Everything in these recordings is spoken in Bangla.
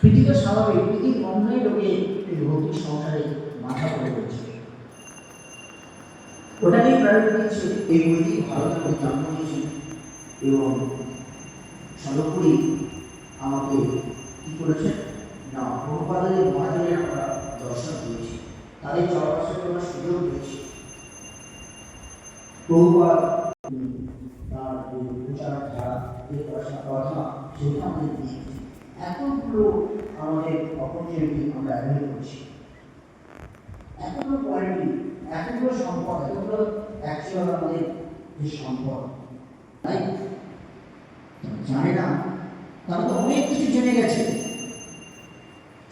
প্রীতি তো স্বাভাবিক প্রীতির অন্যায় লোকে এই ভক্তি সংসারে মাথা পড়ে রয়েছে ওটাকেই প্রায়োরিটি দিচ্ছে এই বইটি ভালো করে জন্ম নিয়েছি এবং সর্বোপরি আমাকে কি করেছে? না প্রভুপাদের মহাজনের আমরা দর্শন দিয়েছি। তাদের চরপাশে করার সুযোগ দিয়েছি প্রভুপাদ তার যে প্রচার ধারা যে পড়াশোনা কথা সেটা আমাদের দিয়েছে। এতগুলো আমাদের অপরচুনিটি আমরা অ্যাভেল করছি। এতগুলো কোয়ালিটি এতগুলো সম্পদ এতগুলো অ্যাকচুয়াল আমাদের যে সম্পদ তাই জানে না তারা তো অনেক কিছু জেনে গেছে।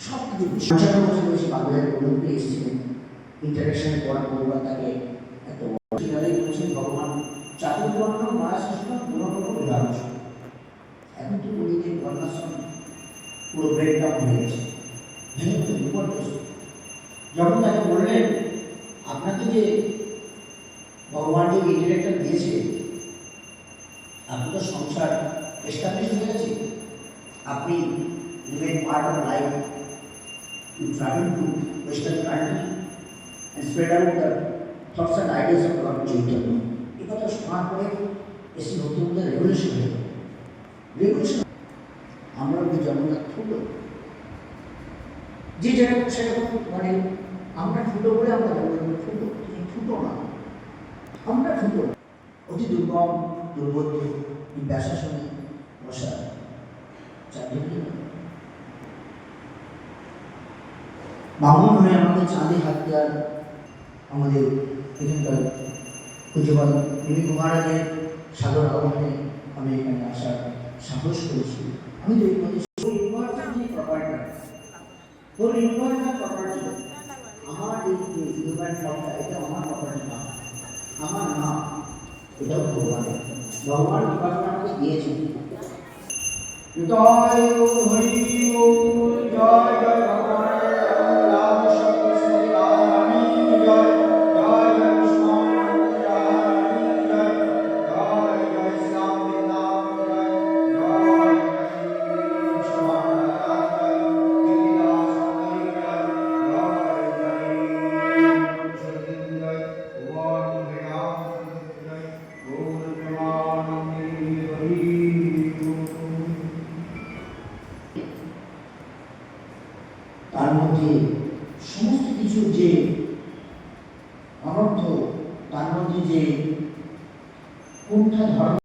সব কিছু সংসারের বসে বসে বাংলার অলিম্পে এসেছিলেন। ইন্টারেকশনের পর পরিবার তাকে এত সেখানে বলছেন ভগবান চাতুর্বর্ণ মায়াসৃষ্ট পুরো ব্রেকডাউন হয়ে গেছে ভেঙে পড়ে বিপর্যস্ত যখন তাকে বললেন আপনাকে যে ভগবান যে ইন্টারেক্টর দিয়েছে আপনি তো সংসার এস্টাবলিশ হয়ে গেছে আপনি living part of life to travel to western country and spread out the thoughts and ideas of lord Chaitanya এ কথা শোনার পরে এসে নতুন নতুন রেভলিউশন হয়ে গেল রেভলিউশন আমরা ওই ঠুলো যে যেরকম সেরকম মানে আমরা ঠুলো বলে আমরা কিন্তু ঠুটো না। আমরা না। অতি দুর্গম, দুর্বোধ্য বামন হয়ে আমাদের চাঁদে হাত দেওয়ার আমাদের এখানকার পূজ্যপাল বিবি আহ্বানে আমি এখানে আসার সাহস করেছি। আমি তো এই তোর ইউনিভার্সিটি প্রপার্টি আমার এই যে ইউনিভার্সিটি এটা আমার প্রপার্টি না আমার না এটাও ভগবানের ভগবান বিভাগটা আমাকে দিয়েছেন জয় হরি ওম জয় তার মধ্যে সমস্ত কিছু যে অনর্থ তার মধ্যে যে কোনটা ধর্ম